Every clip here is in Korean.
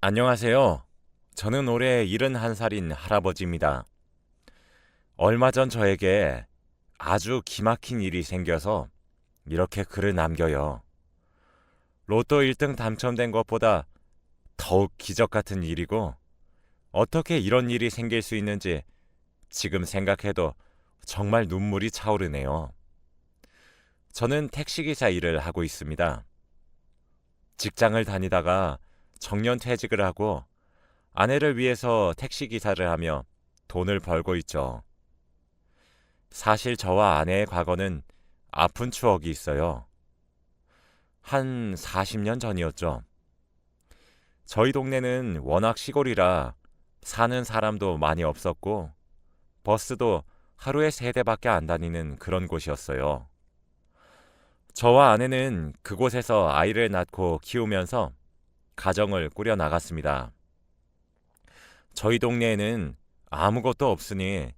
안녕하세요. 저는 올해 71살인 할아버지입니다. 얼마 전 저에게 아주 기막힌 일이 생겨서 이렇게 글을 남겨요. 로또 1등 당첨된 것보다 더욱 기적 같은 일이고 어떻게 이런 일이 생길 수 있는지 지금 생각해도 정말 눈물이 차오르네요. 저는 택시기사 일을 하고 있습니다. 직장을 다니다가 정년 퇴직을 하고 아내를 위해서 택시기사를 하며 돈을 벌고 있죠. 사실 저와 아내의 과거는 아픈 추억이 있어요. 한 40년 전이었죠. 저희 동네는 워낙 시골이라 사는 사람도 많이 없었고 버스도 하루에 세 대밖에 안 다니는 그런 곳이었어요. 저와 아내는 그곳에서 아이를 낳고 키우면서 가정을 꾸려 나갔습니다. 저희 동네에는 아무것도 없으니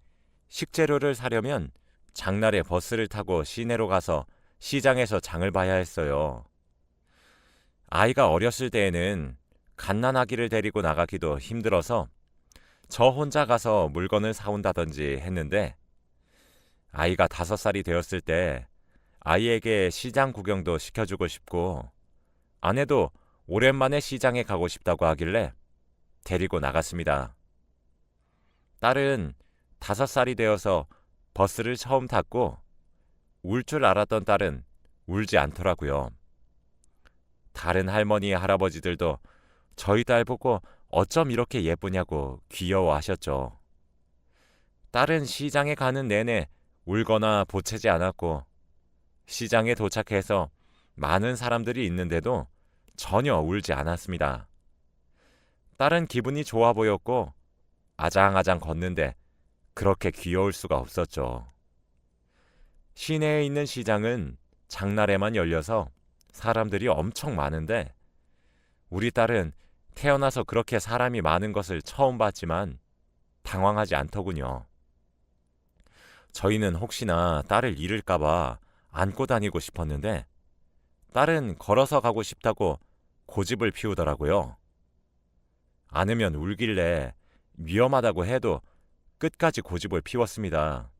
식재료를 사려면 장날에 버스를 타고 시내로 가서 시장에서 장을 봐야 했어요. 아이가 어렸을 때에는 갓난아기를 데리고 나가기도 힘들어서 저 혼자 가서 물건을 사온다든지 했는데 아이가 다섯 살이 되었을 때 아이에게 시장 구경도 시켜주고 싶고 아내도 오랜만에 시장에 가고 싶다고 하길래 데리고 나갔습니다. 딸은 다섯 살이 되어서 버스를 처음 탔고 울 줄 알았던 딸은 울지 않더라고요. 다른 할머니, 할아버지들도 저희 딸 보고 어쩜 이렇게 예쁘냐고 귀여워하셨죠. 딸은 시장에 가는 내내 울거나 보채지 않았고 시장에 도착해서 많은 사람들이 있는데도 전혀 울지 않았습니다. 딸은 기분이 좋아 보였고 아장아장 걷는데 그렇게 귀여울 수가 없었죠. 시내에 있는 시장은 장날에만 열려서 사람들이 엄청 많은데 우리 딸은 태어나서 그렇게 사람이 많은 것을 처음 봤지만 당황하지 않더군요. 저희는 혹시나 딸을 잃을까봐 안고 다니고 싶었는데 딸은 걸어서 가고 싶다고 고집을 피우더라고요. 않으면 울길래 위험하다고 해도 끝까지 고집을 피웠습니다.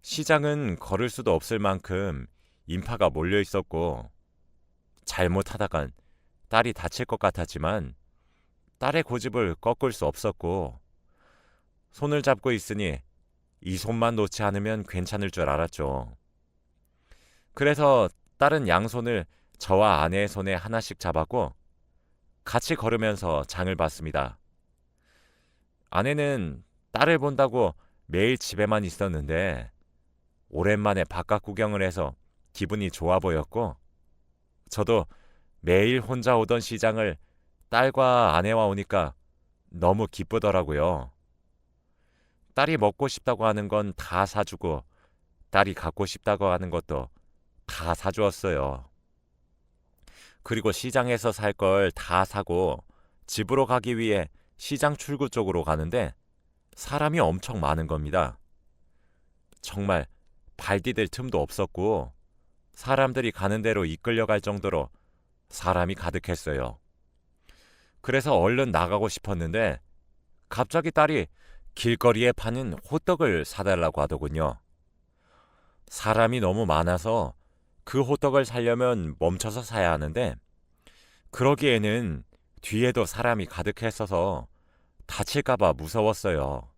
시장은 걸을 수도 없을 만큼 인파가 몰려 있었고 잘못하다간 딸이 다칠 것 같았지만 딸의 고집을 꺾을 수 없었고 손을 잡고 있으니 이 손만 놓지 않으면 괜찮을 줄 알았죠. 그래서 딸은 양손을 저와 아내의 손에 하나씩 잡았고 같이 걸으면서 장을 봤습니다. 아내는 딸을 본다고 매일 집에만 있었는데 오랜만에 바깥 구경을 해서 기분이 좋아 보였고 저도 매일 혼자 오던 시장을 딸과 아내와 오니까 너무 기쁘더라고요. 딸이 먹고 싶다고 하는 건 다 사주고 딸이 갖고 싶다고 하는 것도 다 사주었어요. 그리고 시장에서 살 걸 다 사고 집으로 가기 위해 시장 출구 쪽으로 가는데 사람이 엄청 많은 겁니다. 정말 발 디딜 틈도 없었고 사람들이 가는 대로 이끌려갈 정도로 사람이 가득했어요. 그래서 얼른 나가고 싶었는데 갑자기 딸이 길거리에 파는 호떡을 사달라고 하더군요. 사람이 너무 많아서 그 호떡을 사려면 멈춰서 사야 하는데 그러기에는 뒤에도 사람이 가득했어서 다칠까봐 무서웠어요.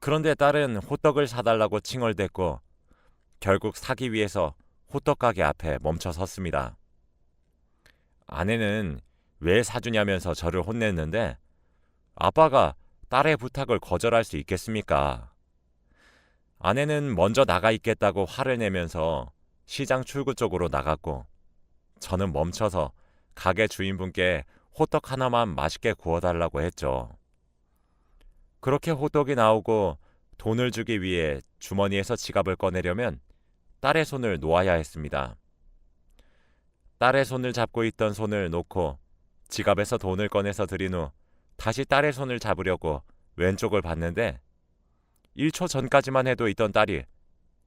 그런데 딸은 호떡을 사달라고 칭얼댔고 결국 사기 위해서 호떡 가게 앞에 멈춰 섰습니다. 아내는 왜 사주냐면서 저를 혼냈는데 아빠가 딸의 부탁을 거절할 수 있겠습니까? 아내는 먼저 나가 있겠다고 화를 내면서 시장 출구 쪽으로 나갔고 저는 멈춰서 가게 주인분께 호떡 하나만 맛있게 구워달라고 했죠. 그렇게 호떡이 나오고 돈을 주기 위해 주머니에서 지갑을 꺼내려면 딸의 손을 놓아야 했습니다. 딸의 손을 잡고 있던 손을 놓고 지갑에서 돈을 꺼내서 드린 후 다시 딸의 손을 잡으려고 왼쪽을 봤는데 1초 전까지만 해도 있던 딸이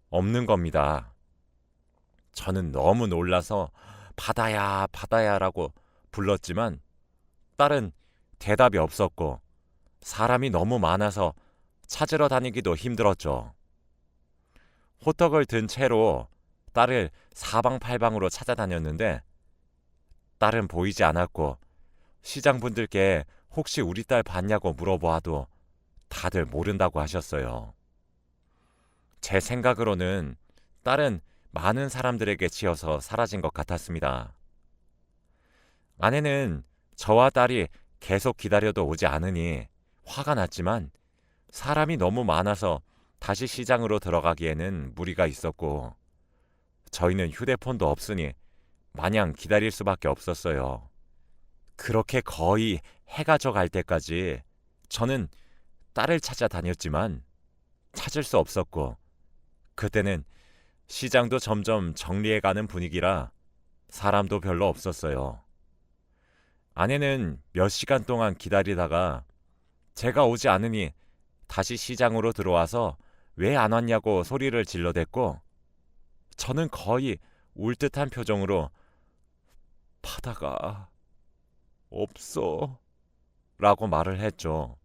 없는 겁니다. 저는 너무 놀라서 바다야, 바다야라고 불렀지만 딸은 대답이 없었고 사람이 너무 많아서 찾으러 다니기도 힘들었죠. 호떡을 든 채로 딸을 사방팔방으로 찾아다녔는데 딸은 보이지 않았고 시장 분들께 혹시 우리 딸 봤냐고 물어보아도 다들 모른다고 하셨어요. 제 생각으로는 딸은 많은 사람들에게 치여서 사라진 것 같았습니다. 아내는 저와 딸이 계속 기다려도 오지 않으니 화가 났지만 사람이 너무 많아서 다시 시장으로 들어가기에는 무리가 있었고 저희는 휴대폰도 없으니 마냥 기다릴 수밖에 없었어요. 그렇게 거의 해가 져갈 때까지 저는 딸을 찾아 다녔지만 찾을 수 없었고 그때는 시장도 점점 정리해가는 분위기라 사람도 별로 없었어요. 아내는 몇 시간 동안 기다리다가 제가 오지 않으니 다시 시장으로 들어와서 왜 안 왔냐고 소리를 질러댔고 저는 거의 울 듯한 표정으로 바다가 없어 라고 말을 했죠.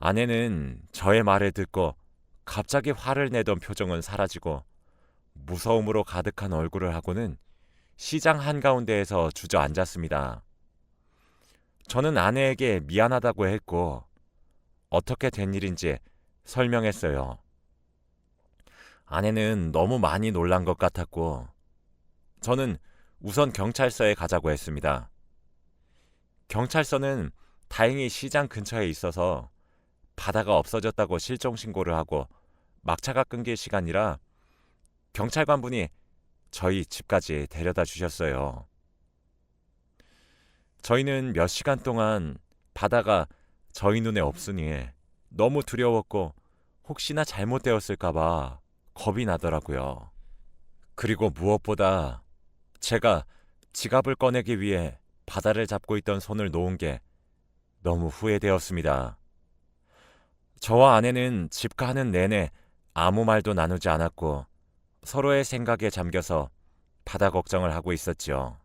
아내는 저의 말을 듣고 갑자기 화를 내던 표정은 사라지고 무서움으로 가득한 얼굴을 하고는 시장 한가운데에서 주저앉았습니다. 저는 아내에게 미안하다고 했고 어떻게 된 일인지 설명했어요. 아내는 너무 많이 놀란 것 같았고 저는 우선 경찰서에 가자고 했습니다. 경찰서는 다행히 시장 근처에 있어서 바다가 없어졌다고 실종 신고를 하고 막차가 끊길 시간이라 경찰관분이 저희 집까지 데려다 주셨어요. 저희는 몇 시간 동안 바다가 저희 눈에 없으니 너무 두려웠고 혹시나 잘못되었을까봐 겁이 나더라고요. 그리고 무엇보다 제가 지갑을 꺼내기 위해 바다를 잡고 있던 손을 놓은 게 너무 후회되었습니다. 저와 아내는 집 가는 내내 아무 말도 나누지 않았고 서로의 생각에 잠겨서 바다 걱정을 하고 있었지요.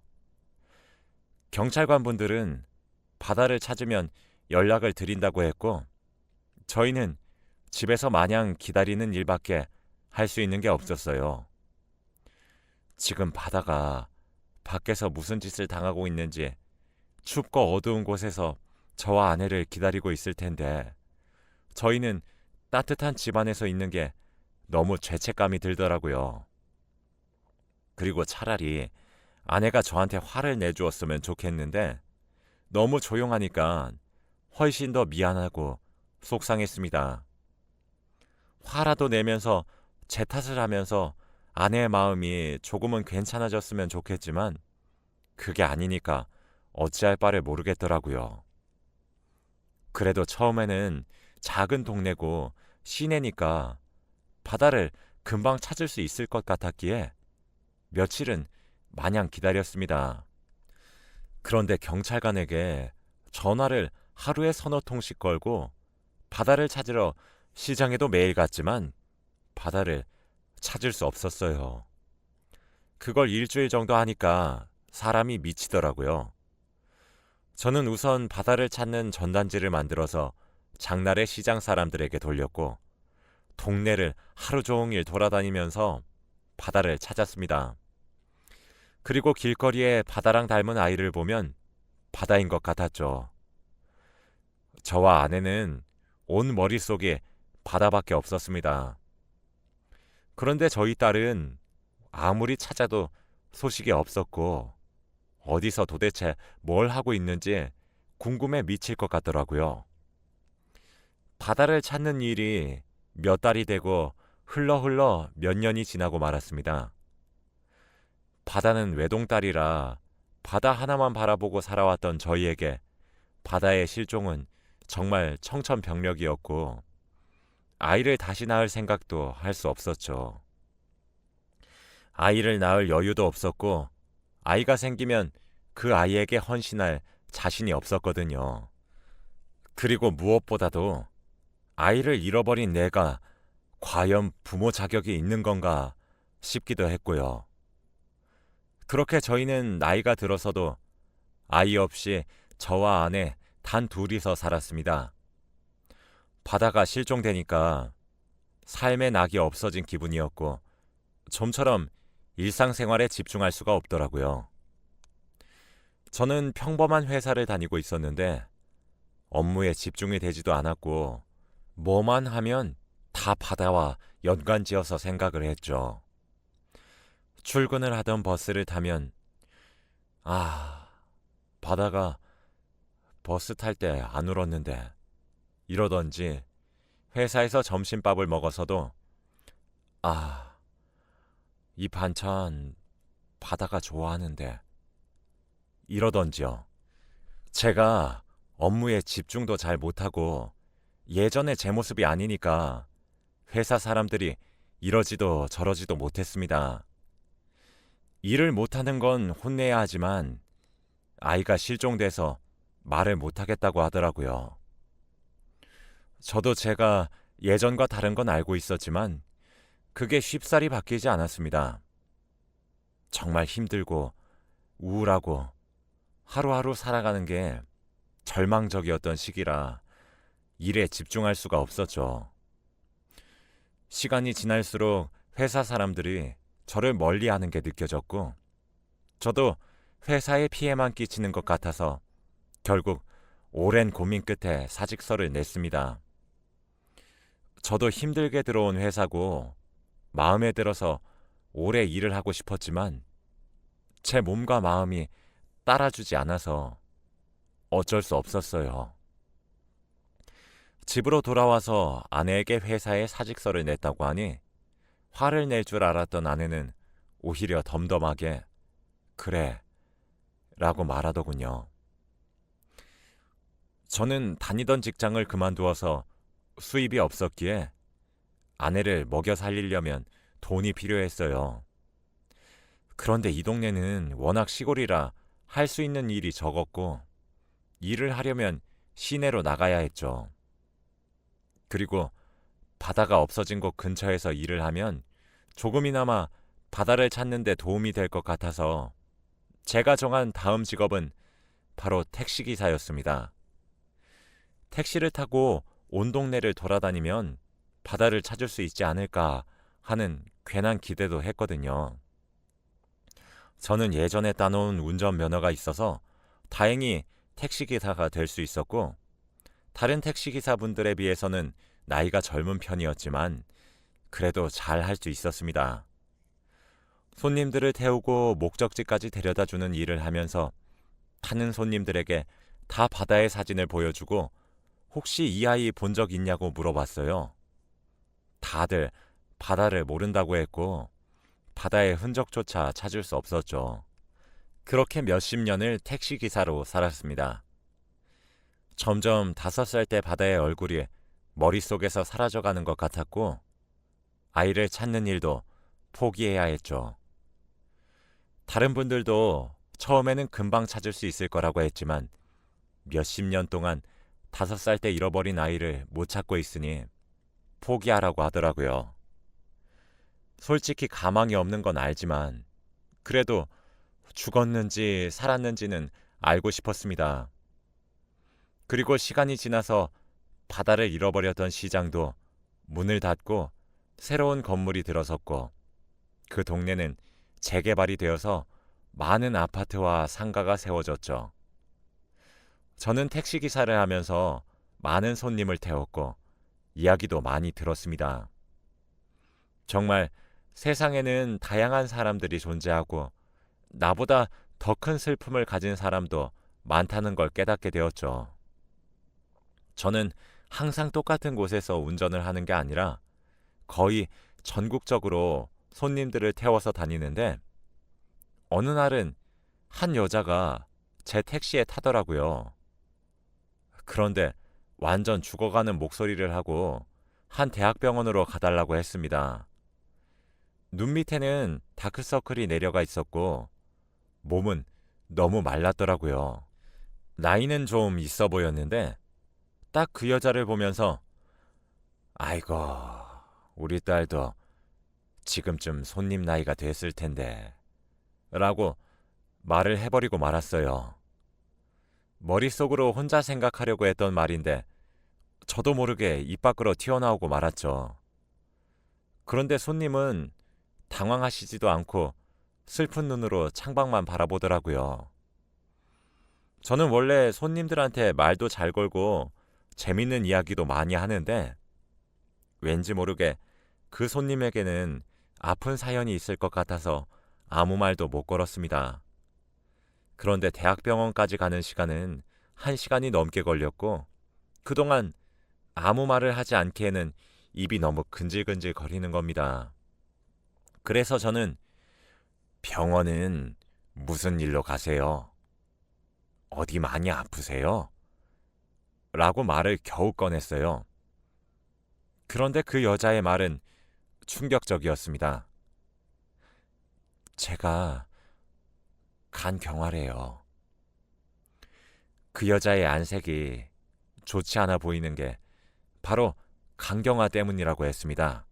경찰관 분들은 바다를 찾으면 연락을 드린다고 했고 저희는 집에서 마냥 기다리는 일밖에 할 수 있는 게 없었어요. 지금 바다가 밖에서 무슨 짓을 당하고 있는지 춥고 어두운 곳에서 저와 아내를 기다리고 있을 텐데 저희는 따뜻한 집안에서 있는 게 너무 죄책감이 들더라고요. 그리고 차라리 아내가 저한테 화를 내주었으면 좋겠는데 너무 조용하니까 훨씬 더 미안하고 속상했습니다. 화라도 내면서 제 탓을 하면서 아내의 마음이 조금은 괜찮아졌으면 좋겠지만 그게 아니니까 어찌할 바를 모르겠더라고요. 그래도 처음에는 작은 동네고 시내니까 바다를 금방 찾을 수 있을 것 같았기에 며칠은 마냥 기다렸습니다. 그런데 경찰관에게 전화를 하루에 서너 통씩 걸고 바다를 찾으러 시장에도 매일 갔지만 바다를 찾을 수 없었어요. 그걸 일주일 정도 하니까 사람이 미치더라고요. 저는 우선 바다를 찾는 전단지를 만들어서 장날에 시장 사람들에게 돌렸고 동네를 하루 종일 돌아다니면서 바다를 찾았습니다. 그리고 길거리에 바다랑 닮은 아이를 보면 바다인 것 같았죠. 저와 아내는 온 머릿속에 바다밖에 없었습니다. 그런데 저희 딸은 아무리 찾아도 소식이 없었고 어디서 도대체 뭘 하고 있는지 궁금해 미칠 것 같더라고요. 바다를 찾는 일이 몇 달이 되고 흘러 흘러 몇 년이 지나고 말았습니다. 바다는 외동딸이라 바다 하나만 바라보고 살아왔던 저희에게 바다의 실종은 정말 청천벽력이었고 아이를 다시 낳을 생각도 할 수 없었죠. 아이를 낳을 여유도 없었고 아이가 생기면 그 아이에게 헌신할 자신이 없었거든요. 그리고 무엇보다도 아이를 잃어버린 내가 과연 부모 자격이 있는 건가 싶기도 했고요. 그렇게 저희는 나이가 들어서도 아이 없이 저와 아내 단 둘이서 살았습니다. 바다가 실종되니까 삶의 낙이 없어진 기분이었고 좀처럼 일상생활에 집중할 수가 없더라고요. 저는 평범한 회사를 다니고 있었는데 업무에 집중이 되지도 않았고 뭐만 하면 다 바다와 연관지어서 생각을 했죠. 출근을 하던 버스를 타면 아 바다가 버스 탈 때 안 울었는데 이러던지 회사에서 점심밥을 먹어서도 아 이 반찬 바다가 좋아하는데 이러던지요. 제가 업무에 집중도 잘 못하고 예전의 제 모습이 아니니까 회사 사람들이 이러지도 저러지도 못했습니다. 일을 못하는 건 혼내야 하지만 아이가 실종돼서 말을 못하겠다고 하더라고요. 저도 제가 예전과 다른 건 알고 있었지만 그게 쉽사리 바뀌지 않았습니다. 정말 힘들고 우울하고 하루하루 살아가는 게 절망적이었던 시기라 일에 집중할 수가 없었죠. 시간이 지날수록 회사 사람들이 저를 멀리 하는 게 느껴졌고, 저도 회사에 피해만 끼치는 것 같아서 결국 오랜 고민 끝에 사직서를 냈습니다. 저도 힘들게 들어온 회사고 마음에 들어서 오래 일을 하고 싶었지만 제 몸과 마음이 따라주지 않아서 어쩔 수 없었어요. 집으로 돌아와서 아내에게 회사에 사직서를 냈다고 하니 화를 낼 줄 알았던 아내는 오히려 덤덤하게 그래 라고 말하더군요. 저는 다니던 직장을 그만두어서 수입이 없었기에 아내를 먹여 살리려면 돈이 필요했어요. 그런데 이 동네는 워낙 시골이라 할 수 있는 일이 적었고 일을 하려면 시내로 나가야 했죠. 그리고 바다가 없어진 곳 근처에서 일을 하면 조금이나마 바다를 찾는 데 도움이 될 것 같아서 제가 정한 다음 직업은 바로 택시기사였습니다. 택시를 타고 온 동네를 돌아다니면 바다를 찾을 수 있지 않을까 하는 괜한 기대도 했거든요. 저는 예전에 따놓은 운전면허가 있어서 다행히 택시기사가 될 수 있었고, 다른 택시기사분들에 비해서는 나이가 젊은 편이었지만, 그래도 잘 할 수 있었습니다. 손님들을 태우고 목적지까지 데려다 주는 일을 하면서 타는 손님들에게 다 바다의 사진을 보여주고 혹시 이 아이 본 적 있냐고 물어봤어요. 다들 바다를 모른다고 했고 바다의 흔적조차 찾을 수 없었죠. 그렇게 몇십 년을 택시 기사로 살았습니다. 점점 다섯 살 때 바다의 얼굴이 머릿속에서 사라져가는 것 같았고 아이를 찾는 일도 포기해야 했죠. 다른 분들도 처음에는 금방 찾을 수 있을 거라고 했지만 몇십 년 동안 다섯 살 때 잃어버린 아이를 못 찾고 있으니 포기하라고 하더라고요. 솔직히 가망이 없는 건 알지만 그래도 죽었는지 살았는지는 알고 싶었습니다. 그리고 시간이 지나서 바다를 잃어버렸던 시장도 문을 닫고 새로운 건물이 들어섰고 그 동네는 재개발이 되어서 많은 아파트와 상가가 세워졌죠. 저는 택시기사를 하면서 많은 손님을 태웠고 이야기도 많이 들었습니다. 정말 세상에는 다양한 사람들이 존재하고 나보다 더 큰 슬픔을 가진 사람도 많다는 걸 깨닫게 되었죠. 저는 항상 똑같은 곳에서 운전을 하는 게 아니라 거의 전국적으로 손님들을 태워서 다니는데 어느 날은 한 여자가 제 택시에 타더라고요. 그런데 완전 죽어가는 목소리를 하고 한 대학병원으로 가달라고 했습니다. 눈 밑에는 다크서클이 내려가 있었고 몸은 너무 말랐더라고요. 나이는 좀 있어 보였는데 딱 그 여자를 보면서 아이고 우리 딸도 지금쯤 손님 나이가 됐을 텐데 라고 말을 해버리고 말았어요. 머릿속으로 혼자 생각하려고 했던 말인데 저도 모르게 입 밖으로 튀어나오고 말았죠. 그런데 손님은 당황하시지도 않고 슬픈 눈으로 창밖만 바라보더라고요. 저는 원래 손님들한테 말도 잘 걸고 재밌는 이야기도 많이 하는데 왠지 모르게 그 손님에게는 아픈 사연이 있을 것 같아서 아무 말도 못 걸었습니다. 그런데 대학병원까지 가는 시간은 한 시간이 넘게 걸렸고 그동안 아무 말을 하지 않기에는 입이 너무 근질근질 거리는 겁니다. 그래서 저는 병원은 무슨 일로 가세요? 어디 많이 아프세요? 라고 말을 겨우 꺼냈어요. 그런데 그 여자의 말은 충격적이었습니다. 제가 간경화래요. 그 여자의 안색이 좋지 않아 보이는 게 바로 간경화 때문이라고 했습니다.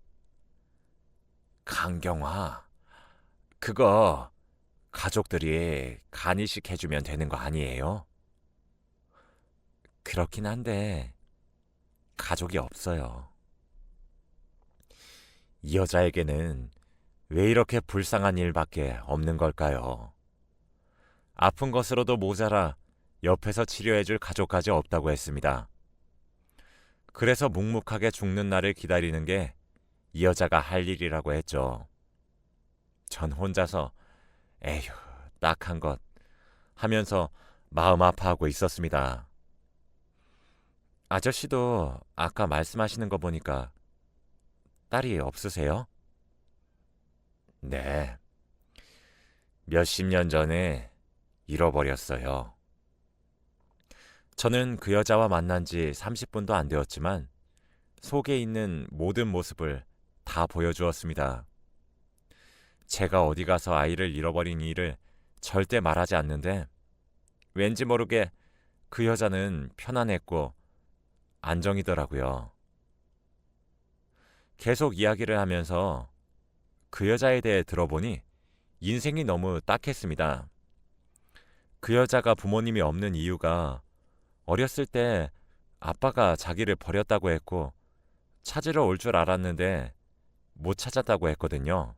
간경화? 그거 가족들이 간이식 해주면 되는 거 아니에요? 그렇긴 한데 가족이 없어요. 이 여자에게는 왜 이렇게 불쌍한 일밖에 없는 걸까요? 아픈 것으로도 모자라 옆에서 치료해줄 가족까지 없다고 했습니다. 그래서 묵묵하게 죽는 날을 기다리는 게 이 여자가 할 일이라고 했죠. 전 혼자서 에휴 딱한 것 하면서 마음 아파하고 있었습니다. 아저씨도 아까 말씀하시는 거 보니까 딸이 없으세요? 네. 몇십 년 전에 잃어버렸어요. 저는 그 여자와 만난 지 30분도 안 되었지만 속에 있는 모든 모습을 다 보여주었습니다. 제가 어디 가서 아이를 잃어버린 일을 절대 말하지 않는데 왠지 모르게 그 여자는 편안했고 안정이더라고요. 계속 이야기를 하면서 그 여자에 대해 들어보니 인생이 너무 딱했습니다. 그 여자가 부모님이 없는 이유가 어렸을 때 아빠가 자기를 버렸다고 했고 찾으러 올 줄 알았는데 못 찾았다고 했거든요.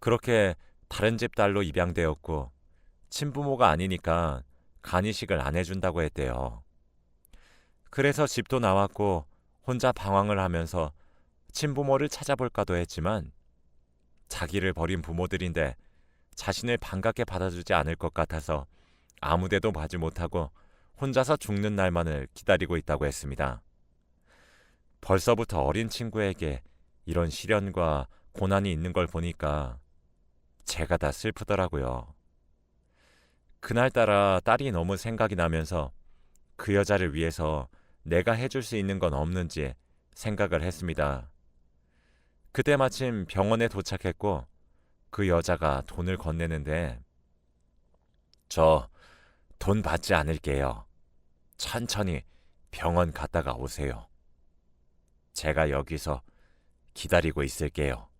그렇게 다른 집 딸로 입양되었고 친부모가 아니니까 간이식을 안 해준다고 했대요. 그래서 집도 나왔고 혼자 방황을 하면서 친부모를 찾아볼까도 했지만 자기를 버린 부모들인데 자신을 반갑게 받아주지 않을 것 같아서 아무데도 가지 못하고 혼자서 죽는 날만을 기다리고 있다고 했습니다. 벌써부터 어린 친구에게 이런 시련과 고난이 있는 걸 보니까 제가 다 슬프더라고요. 그날따라 딸이 너무 생각이 나면서 그 여자를 위해서 내가 해줄 수 있는 건 없는지 생각을 했습니다. 그때 마침 병원에 도착했고 그 여자가 돈을 건네는데 저 돈 받지 않을게요. 천천히 병원 갔다가 오세요. 제가 여기서 기다리고 있을게요.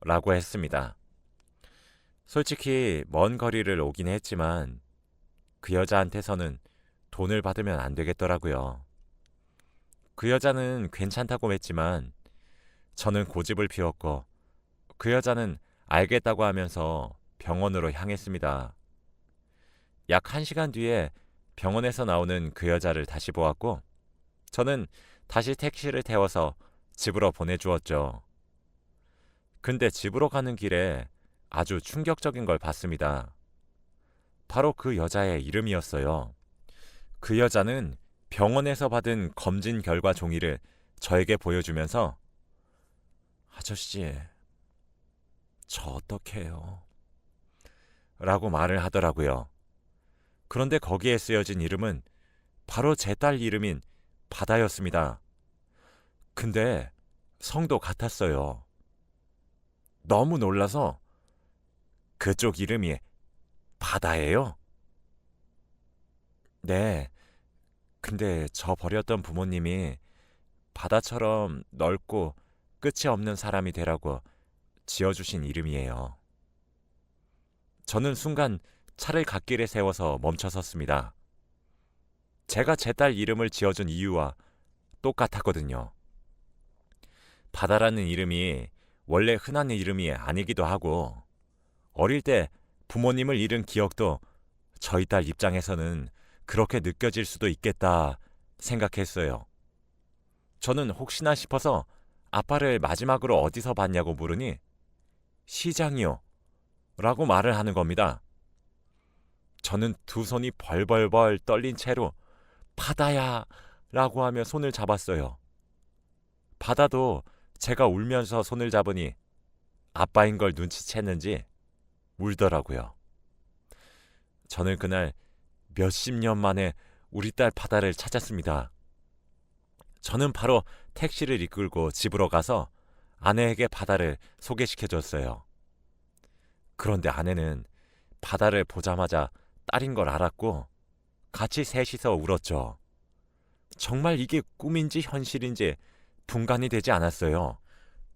라고 했습니다. 솔직히 먼 거리를 오긴 했지만 그 여자한테서는 돈을 받으면 안 되겠더라고요. 그 여자는 괜찮다고 했지만 저는 고집을 피웠고 그 여자는 알겠다고 하면서 병원으로 향했습니다. 약한 시간 뒤에 병원에서 나오는 그 여자를 다시 보았고 저는 다시 택시를 태워서 집으로 보내주었죠. 근데 집으로 가는 길에 아주 충격적인 걸 봤습니다. 바로 그 여자의 이름이었어요. 그 여자는 병원에서 받은 검진 결과 종이를 저에게 보여주면서 아저씨, 저 어떡해요? 라고 말을 하더라고요. 그런데 거기에 쓰여진 이름은 바로 제 딸 이름인 바다였습니다. 근데 성도 같았어요. 너무 놀라서 그쪽 이름이 바다예요? 네. 근데 저 버렸던 부모님이 바다처럼 넓고 끝이 없는 사람이 되라고 지어주신 이름이에요. 저는 순간 차를 갓길에 세워서 멈춰 섰습니다. 제가 제 딸 이름을 지어준 이유와 똑같았거든요. 바다라는 이름이 원래 흔한 이름이 아니기도 하고 어릴 때 부모님을 잃은 기억도 저희 딸 입장에서는 그렇게 느껴질 수도 있겠다 생각했어요. 저는 혹시나 싶어서 아빠를 마지막으로 어디서 봤냐고 물으니 시장이요. 라고 말을 하는 겁니다. 저는 두 손이 벌벌벌 떨린 채로 바다야 라고 하며 손을 잡았어요. 바다도 제가 울면서 손을 잡으니 아빠인 걸 눈치챘는지 울더라고요. 저는 그날 몇십 년 만에 우리 딸 바다를 찾았습니다. 저는 바로 택시를 이끌고 집으로 가서 아내에게 바다를 소개시켜 줬어요. 그런데 아내는 바다를 보자마자 딸인 걸 알았고 같이 셋이서 울었죠. 정말 이게 꿈인지 현실인지 분간이 되지 않았어요.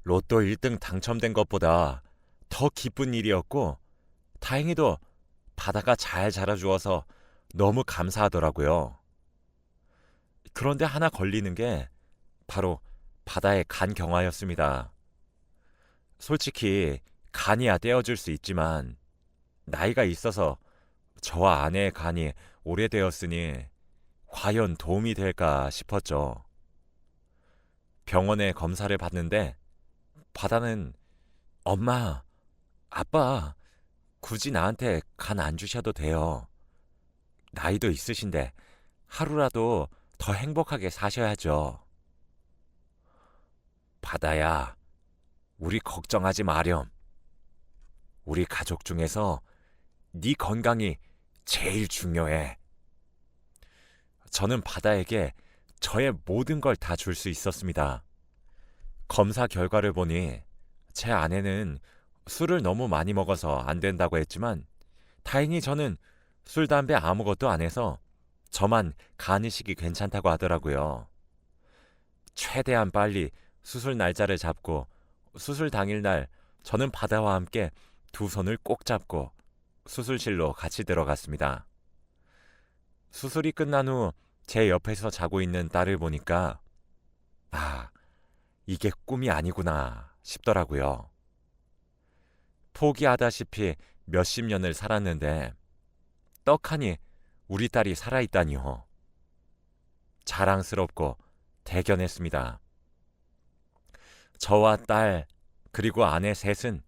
로또 1등 당첨된 것보다 더 기쁜 일이었고 다행히도 바다가 잘 자라주어서 너무 감사하더라고요. 그런데 하나 걸리는 게 바로 바다의 간 경화였습니다. 솔직히 간이야 떼어줄 수 있지만 나이가 있어서 저와 아내의 간이 오래되었으니 과연 도움이 될까 싶었죠. 병원에 검사를 받는데 바다는 엄마, 아빠, 굳이 나한테 간 안 주셔도 돼요. 나이도 있으신데 하루라도 더 행복하게 사셔야죠. 바다야, 우리 걱정하지 마렴. 우리 가족 중에서 네 건강이 제일 중요해. 저는 바다에게 저의 모든 걸 다 줄 수 있었습니다. 검사 결과를 보니 제 아내는 술을 너무 많이 먹어서 안 된다고 했지만 다행히 저는 술, 담배 아무것도 안 해서 저만 간이식이 괜찮다고 하더라고요. 최대한 빨리 수술 날짜를 잡고 수술 당일날 저는 바다와 함께 두 손을 꼭 잡고 수술실로 같이 들어갔습니다. 수술이 끝난 후 제 옆에서 자고 있는 딸을 보니까 아, 이게 꿈이 아니구나 싶더라고요. 포기하다시피 몇십 년을 살았는데 떡하니 우리 딸이 살아있다니요. 자랑스럽고 대견했습니다. 저와 딸 그리고 아내 셋은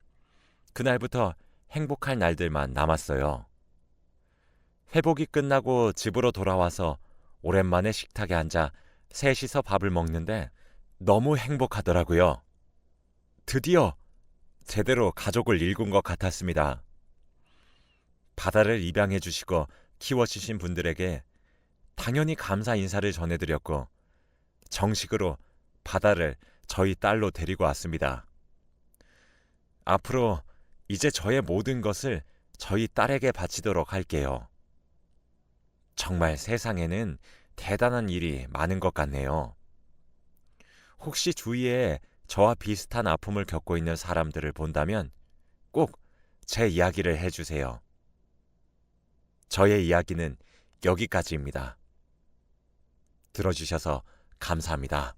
그날부터 행복할 날들만 남았어요. 회복이 끝나고 집으로 돌아와서 오랜만에 식탁에 앉아 셋이서 밥을 먹는데 너무 행복하더라고요. 드디어 제대로 가족을 잃은 것 같았습니다. 바다를 입양해 주시고 키워주신 분들에게 당연히 감사 인사를 전해드렸고 정식으로 바다를 저희 딸로 데리고 왔습니다. 앞으로 이제 저의 모든 것을 저희 딸에게 바치도록 할게요. 정말 세상에는 대단한 일이 많은 것 같네요. 혹시 주위에 저와 비슷한 아픔을 겪고 있는 사람들을 본다면 꼭 제 이야기를 해주세요. 저의 이야기는 여기까지입니다. 들어주셔서 감사합니다.